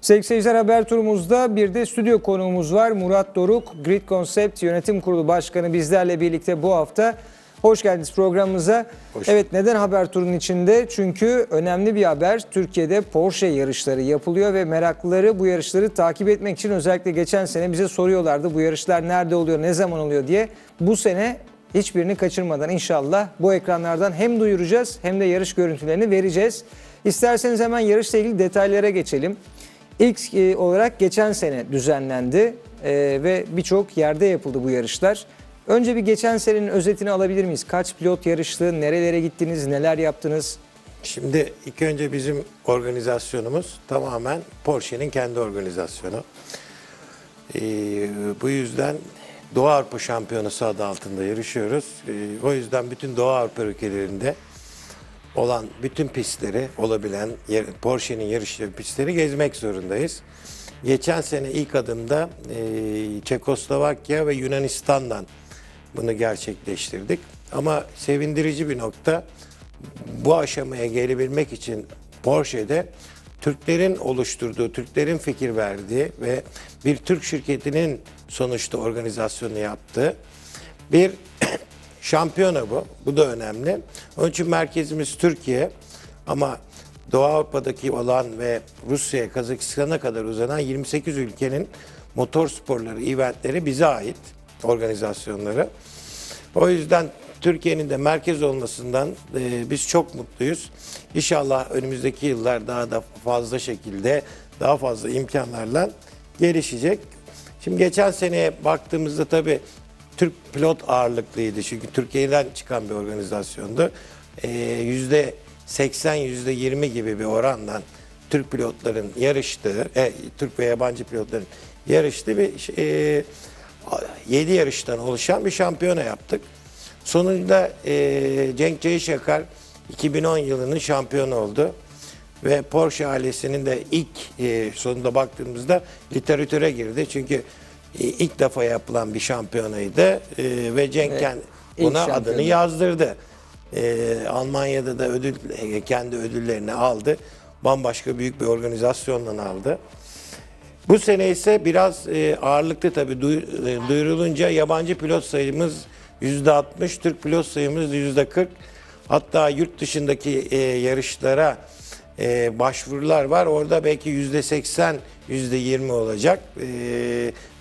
Sevgili seyirciler haber turumuzda bir de stüdyo konuğumuz var. Murat Doruk, Grid Concept Yönetim Kurulu Başkanı bizlerle birlikte bu hafta. Hoş geldiniz programımıza. Hoş evet neden haber turunun içinde? Çünkü önemli bir haber. Türkiye'de Porsche yarışları yapılıyor ve meraklıları bu yarışları takip etmek için özellikle geçen sene bize soruyorlardı. Bu yarışlar nerede oluyor, ne zaman oluyor diye. Bu sene hiçbirini kaçırmadan inşallah bu ekranlardan hem duyuracağız hem de yarış görüntülerini vereceğiz. İsterseniz hemen yarışla ilgili detaylara geçelim. İlk e, olarak geçen sene düzenlendi e, ve birçok yerde yapıldı bu yarışlar. Önce bir geçen senenin özetini alabilir miyiz? Kaç pilot yarıştı, nerelere gittiniz, neler yaptınız? Şimdi ilk önce bizim organizasyonumuz tamamen Porsche'nin kendi organizasyonu. Ee, bu yüzden Doğu Avrupa Şampiyonası adı altında yarışıyoruz. O yüzden bütün Doğu Avrupa ülkelerinde olan bütün pistleri olabilen Porsche'nin yarışları pistleri gezmek zorundayız. Geçen sene ilk adımda e, Çekoslovakya ve Yunanistan'dan bunu gerçekleştirdik. Ama sevindirici bir nokta bu aşamaya gelebilmek için Porsche'de Türklerin oluşturduğu, Türklerin fikir verdiği ve bir Türk şirketinin sonuçta organizasyonu yaptığı bir şampiyona bu. Bu da önemli. Onun için merkezimiz Türkiye ama Doğu Avrupa'daki olan ve Rusya'ya, Kazakistan'a kadar uzanan 28 ülkenin motor sporları, eventleri bize ait organizasyonları. O yüzden Türkiye'nin de merkez olmasından e, biz çok mutluyuz. İnşallah önümüzdeki yıllar daha da fazla şekilde, daha fazla imkanlarla gelişecek. Şimdi geçen seneye baktığımızda tabii Türk pilot ağırlıklıydı. Çünkü Türkiye'den çıkan bir organizasyondu. E, Yüzde 80, yüzde 20 gibi bir orandan Türk pilotların yarıştığı, e, Türk ve yabancı pilotların yarıştığı bir e, 7 yarıştan oluşan bir şampiyona yaptık. Sonunda e, Cenk Ceyşakar 2010 yılının şampiyonu oldu. Ve Porsche ailesinin de ilk e, sonunda baktığımızda literatüre girdi. Çünkü ilk defa yapılan bir şampiyonaydı. E, ve Cenk ilk ona şampiyonu. adını yazdırdı. E, Almanya'da da ödül e, kendi ödüllerini aldı. Bambaşka büyük bir organizasyonla aldı. Bu sene ise biraz e, ağırlıklı tabii duy- e, duyurulunca yabancı pilot sayımız %60, Türk pilot sayımız %40. Hatta yurt dışındaki e, yarışlara e, başvurular var. Orada belki %80, %20 olacak. E,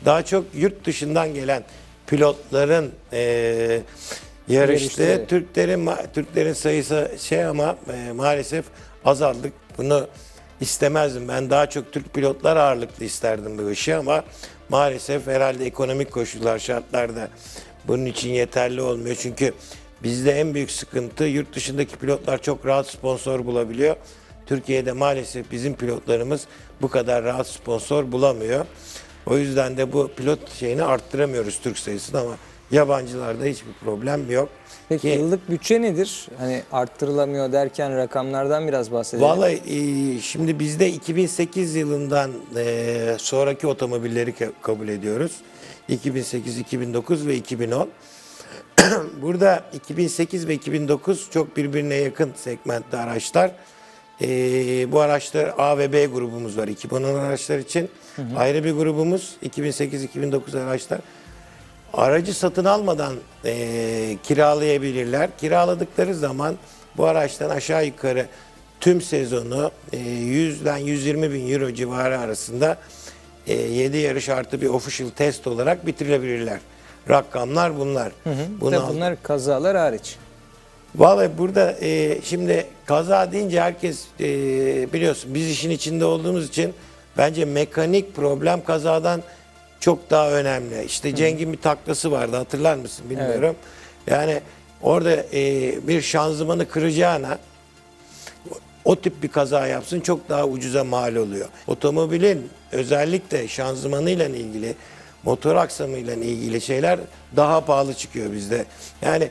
daha çok yurt dışından gelen pilotların e, Yarışları. Türklerin Türklerin sayısı şey ama e, maalesef azaldık. Bunu istemezdim. Ben daha çok Türk pilotlar ağırlıklı isterdim bu işi ama maalesef herhalde ekonomik koşullar şartlarda bunun için yeterli olmuyor. Çünkü bizde en büyük sıkıntı yurt dışındaki pilotlar çok rahat sponsor bulabiliyor. Türkiye'de maalesef bizim pilotlarımız bu kadar rahat sponsor bulamıyor. O yüzden de bu pilot şeyini arttıramıyoruz Türk sayısını ama yabancılarda hiçbir problem yok. Peki Ki- yıllık bütçe nedir? Hani arttırılamıyor derken rakamlardan biraz bahsedelim. Vallahi e, şimdi bizde 2008 yılından e, sonraki otomobilleri ka- kabul ediyoruz. 2008, 2009 ve 2010. Burada 2008 ve 2009 çok birbirine yakın segmentte araçlar. E, bu araçlar A ve B grubumuz var. 2010 araçlar için ayrı bir grubumuz. 2008-2009 araçlar. Aracı satın almadan eee, kiralayabilirler. Kiraladıkları zaman bu araçtan aşağı yukarı tüm sezonu eee, 100'den 120 bin euro civarı arasında 7 yarış artı bir official test olarak bitirebilirler. Rakamlar bunlar. Bunu Tabii al- bunlar kazalar hariç. Vallahi burada e, şimdi kaza deyince herkes e, biliyorsun biz işin içinde olduğumuz için bence mekanik problem kazadan çok daha önemli. İşte Cenk'in bir taklası vardı hatırlar mısın bilmiyorum. Yani orada e, bir şanzımanı kıracağına o tip bir kaza yapsın çok daha ucuza mal oluyor. Otomobilin özellikle şanzımanıyla ilgili, motor aksamıyla ilgili şeyler daha pahalı çıkıyor bizde. Yani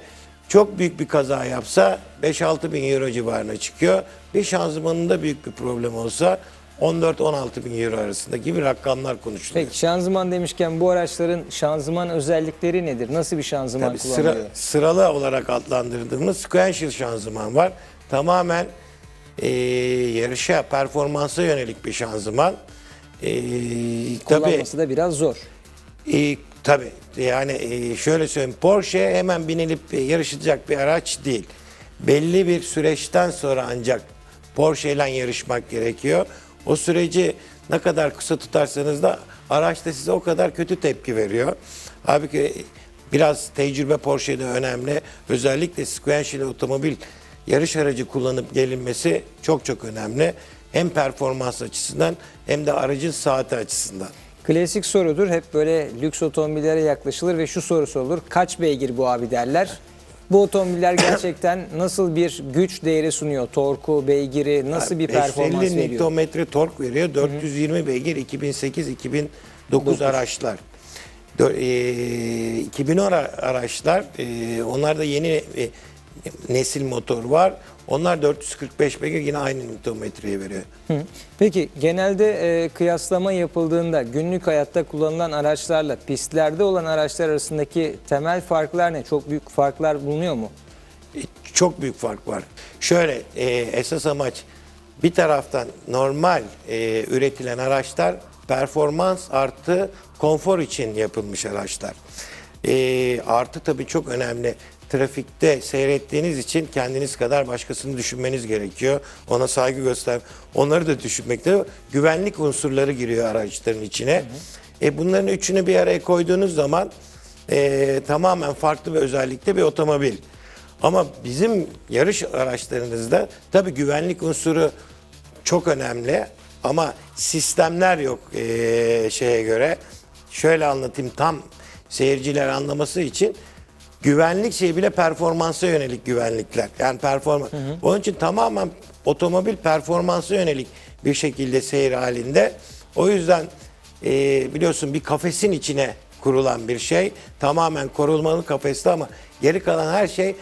çok büyük bir kaza yapsa 5-6 bin euro civarına çıkıyor. Bir şanzımanında büyük bir problem olsa 14-16 bin euro arasında gibi rakamlar konuşuluyor. Peki şanzıman demişken bu araçların şanzıman özellikleri nedir? Nasıl bir şanzıman Tabii kullanılıyor? sıra, sıralı olarak adlandırdığımız sequential şanzıman var. Tamamen e, yarışa, performansa yönelik bir şanzıman. E, tabii Kullanması da biraz zor. E, tabii yani e, şöyle söyleyeyim Porsche hemen binilip e, yarışılacak bir araç değil. Belli bir süreçten sonra ancak Porsche ile yarışmak gerekiyor. O süreci ne kadar kısa tutarsanız da araç da size o kadar kötü tepki veriyor. Halbuki biraz tecrübe Porsche'de önemli. Özellikle sequential otomobil yarış aracı kullanıp gelinmesi çok çok önemli. Hem performans açısından hem de aracın saati açısından. Klasik sorudur. Hep böyle lüks otomobillere yaklaşılır ve şu soru sorulur. Kaç beygir bu abi derler. Bu otomobiller gerçekten nasıl bir güç değeri sunuyor? Torku, beygiri, nasıl bir performans 550 veriyor? Nm tork veriyor. 420 beygir 2008-2009 araçlar. Dö- e, 2010 ara- araçlar onlar da yeni e, nesil motor var. Onlar 445 beygir yine aynı Nm'ye veriyor. Hı. Peki genelde e, kıyaslama yapıldığında günlük hayatta kullanılan araçlarla pistlerde olan araçlar arasındaki temel farklar ne? Çok büyük farklar bulunuyor mu? E, Çok büyük fark var. Şöyle e, esas amaç bir taraftan normal e, üretilen araçlar performans artı konfor için yapılmış araçlar. E, artı tabii çok önemli. Trafikte seyrettiğiniz için kendiniz kadar başkasını düşünmeniz gerekiyor. Ona saygı göster. Onları da düşünmekte. Güvenlik unsurları giriyor araçların içine. E, bunların üçünü bir araya koyduğunuz zaman e, tamamen farklı bir özellikte bir otomobil. Ama bizim yarış araçlarımızda tabii güvenlik unsuru çok önemli ama sistemler yok eee, şeye göre. Şöyle anlatayım tam seyirciler anlaması için güvenlik şeyi bile performansa yönelik güvenlikler. Yani performans. Onun için tamamen otomobil performansa yönelik bir şekilde seyir halinde. O yüzden eee, biliyorsun bir kafesin içine kurulan bir şey. Tamamen korunmalı kafeste ama geri kalan her şey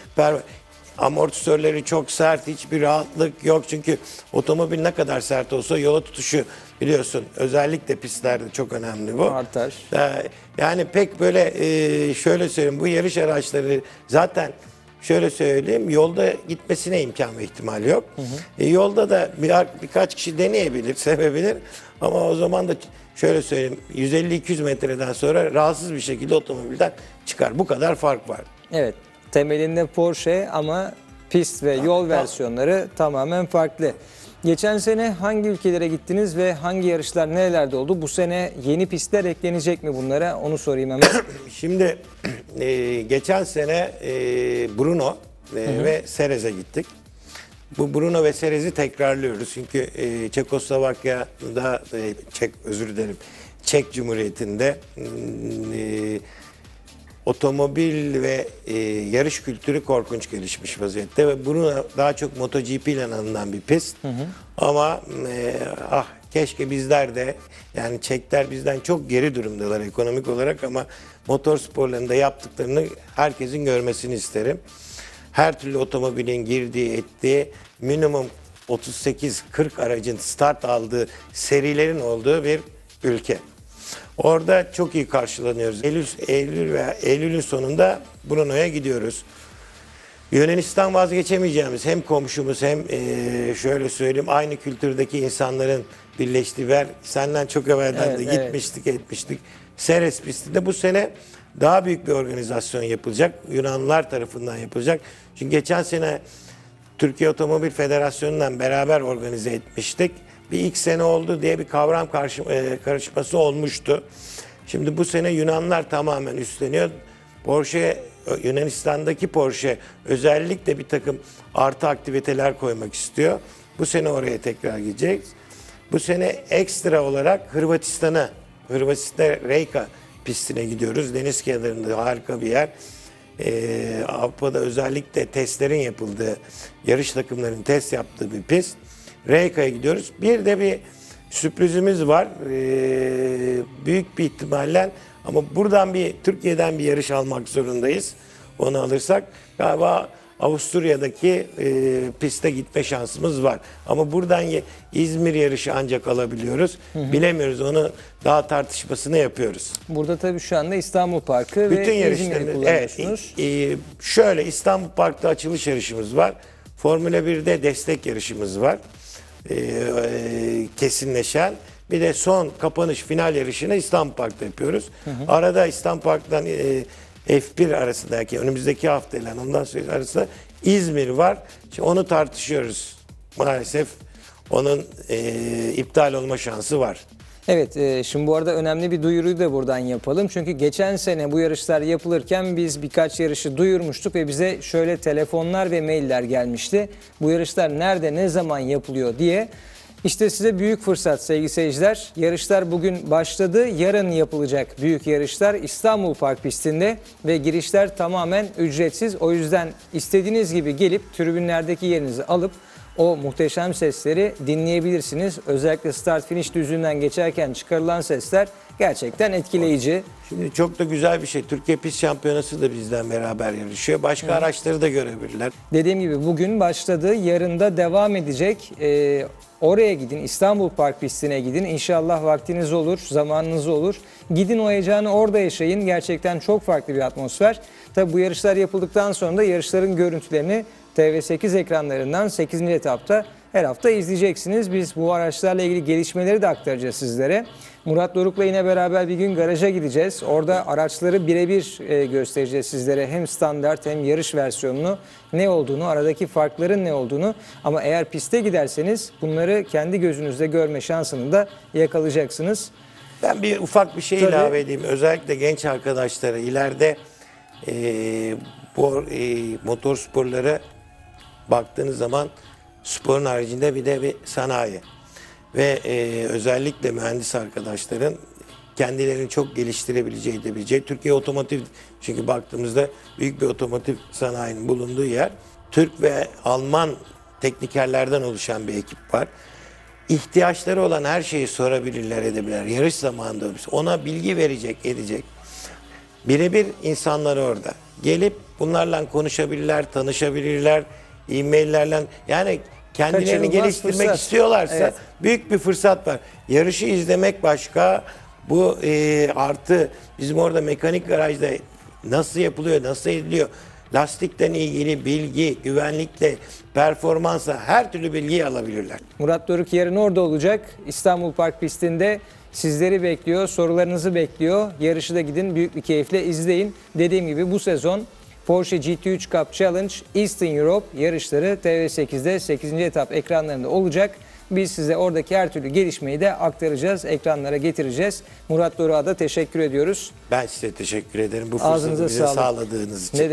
amortisörleri çok sert, hiçbir rahatlık yok. Çünkü otomobil ne kadar sert olsa yola tutuşu biliyorsun özellikle pistlerde çok önemli bu. Artar. Ee, Yani pek böyle e, şöyle söyleyeyim bu yarış araçları zaten şöyle söyleyeyim yolda gitmesine imkan ve ihtimal yok. E, yolda da bir, birkaç kişi deneyebilir, sevebilir ama o zaman da şöyle söyleyeyim 150-200 metreden sonra rahatsız bir şekilde otomobilden çıkar. Bu kadar fark var. Evet. Temelinde Porsche ama pist ve yol versiyonları tamamen farklı. Geçen sene hangi ülkelere gittiniz ve hangi yarışlar nerelerde oldu? Bu sene yeni pistler eklenecek mi bunlara? Onu sorayım hemen. Şimdi e, geçen sene e, Bruno e, ve Serez'e gittik. Bu Bruno ve Serez'i tekrarlıyoruz. Çünkü e, Çekoslovakya'da, e, Çek özür dilerim, Çek Cumhuriyeti'nde e, otomobil ve e, yarış kültürü korkunç gelişmiş vaziyette ve bunu daha çok MotoGP ile alınan bir pist. Ama e, ah keşke bizler de yani Çekler bizden çok geri durumdalar ekonomik olarak ama motor sporlarında yaptıklarını herkesin görmesini isterim. Her türlü otomobilin girdiği, ettiği minimum 38-40 aracın start aldığı serilerin olduğu bir ülke. Orada çok iyi karşılanıyoruz. Eylül, Eylül ve Eylül'ün sonunda Brno'ya gidiyoruz. Yunanistan vazgeçemeyeceğimiz hem komşumuz hem eee, şöyle söyleyeyim aynı kültürdeki insanların birleştiği ver senden çok evvelden Evet, de evet. gitmiştik etmiştik. Seres pistinde bu sene daha büyük bir organizasyon yapılacak. Yunanlılar tarafından yapılacak. Çünkü geçen sene Türkiye Otomobil Federasyonu'ndan beraber organize etmiştik. Bir ilk sene oldu diye bir kavram karşı, e, karışması olmuştu. Şimdi bu sene Yunanlar tamamen üstleniyor. Porsche, Yunanistan'daki Porsche özellikle bir takım artı aktiviteler koymak istiyor. Bu sene oraya tekrar gideceğiz. Bu sene ekstra olarak Hırvatistan'a, Hırvatistan Reyka pistine gidiyoruz. Deniz kenarında harika bir yer. Ee, Avrupa'da özellikle testlerin yapıldığı, yarış takımlarının test yaptığı bir pist. Reyka'ya gidiyoruz. Bir de bir sürprizimiz var. Ee, büyük bir ihtimalle ama buradan bir Türkiye'den bir yarış almak zorundayız. Onu alırsak galiba Avusturya'daki e, piste gitme şansımız var. Ama buradan İzmir yarışı ancak alabiliyoruz. Bilemiyoruz. Onu daha tartışmasını yapıyoruz. Burada tabii şu anda İstanbul Parkı Bütün ve İzmir'i yarışlarını evet, kullanıyorsunuz. e, şöyle İstanbul Park'ta açılış yarışımız var. Formula 1'de destek yarışımız var. E, e, kesinleşen. Bir de son kapanış final yarışını İstanbul Park'ta yapıyoruz. Arada İstanbul Park'tan e, F1 arasındaki önümüzdeki hafta ile ondan sonra arasında İzmir var. Şimdi onu tartışıyoruz. Maalesef onun e, iptal olma şansı var. Evet, e, şimdi bu arada önemli bir duyuruyu da buradan yapalım. Çünkü geçen sene bu yarışlar yapılırken biz birkaç yarışı duyurmuştuk ve bize şöyle telefonlar ve mailler gelmişti. Bu yarışlar nerede, ne zaman yapılıyor diye. İşte size büyük fırsat sevgili seyirciler. Yarışlar bugün başladı. Yarın yapılacak büyük yarışlar İstanbul Park pistinde ve girişler tamamen ücretsiz. O yüzden istediğiniz gibi gelip tribünlerdeki yerinizi alıp o muhteşem sesleri dinleyebilirsiniz. Özellikle start finish düzlüğünden geçerken çıkarılan sesler gerçekten etkileyici. Şimdi çok da güzel bir şey. Türkiye Pist Şampiyonası da bizden beraber yarışıyor. Başka araçları da görebilirler. Dediğim gibi bugün başladı, yarın da devam edecek. Ee, oraya gidin, İstanbul Park pistine gidin. İnşallah vaktiniz olur, zamanınız olur. Gidin o heyecanı orada yaşayın. Gerçekten çok farklı bir atmosfer. Tabi bu yarışlar yapıldıktan sonra da yarışların görüntülerini TV8 ekranlarından 8. etapta her hafta izleyeceksiniz. Biz bu araçlarla ilgili gelişmeleri de aktaracağız sizlere. Murat Doruk'la yine beraber bir gün garaja gideceğiz. Orada araçları birebir e, göstereceğiz sizlere. Hem standart hem yarış versiyonunu ne olduğunu, aradaki farkların ne olduğunu. Ama eğer piste giderseniz bunları kendi gözünüzde görme şansını da yakalayacaksınız. Ben bir ufak bir şey Tabii. ilave edeyim. Özellikle genç arkadaşlara ileride e, bu e, motor sporları baktığınız zaman sporun haricinde bir de bir sanayi. Ve e, özellikle mühendis arkadaşların kendilerini çok geliştirebileceği, edebileceği. Türkiye otomotiv çünkü baktığımızda büyük bir otomotiv sanayinin bulunduğu yer. Türk ve Alman teknikerlerden oluşan bir ekip var. İhtiyaçları olan her şeyi sorabilirler, edebilirler. Yarış zamanında ona bilgi verecek, edecek. Birebir insanlar orada. Gelip bunlarla konuşabilirler, tanışabilirler, e-maillerle yani kendilerini Kaçınılmaz geliştirmek fırsat. istiyorlarsa Evet. büyük bir fırsat var. Yarışı izlemek başka, bu e, artı bizim orada mekanik garajda nasıl yapılıyor, nasıl ediliyor, lastikten ilgili bilgi, güvenlikle, performansa her türlü bilgiyi alabilirler. Murat Doruk yarın orada olacak. İstanbul Park pistinde sizleri bekliyor, sorularınızı bekliyor. Yarışı da gidin büyük bir keyifle izleyin. Dediğim gibi bu sezon Porsche GT3 Cup Challenge Eastern Europe yarışları TV8'de 8. etap ekranlarında olacak. Biz size oradaki her türlü gelişmeyi de aktaracağız, ekranlara getireceğiz. Murat Doruk'a da teşekkür ediyoruz. Ben size teşekkür ederim bu fırsatı Ağzınıza bize sağlık. sağladığınız için. Ne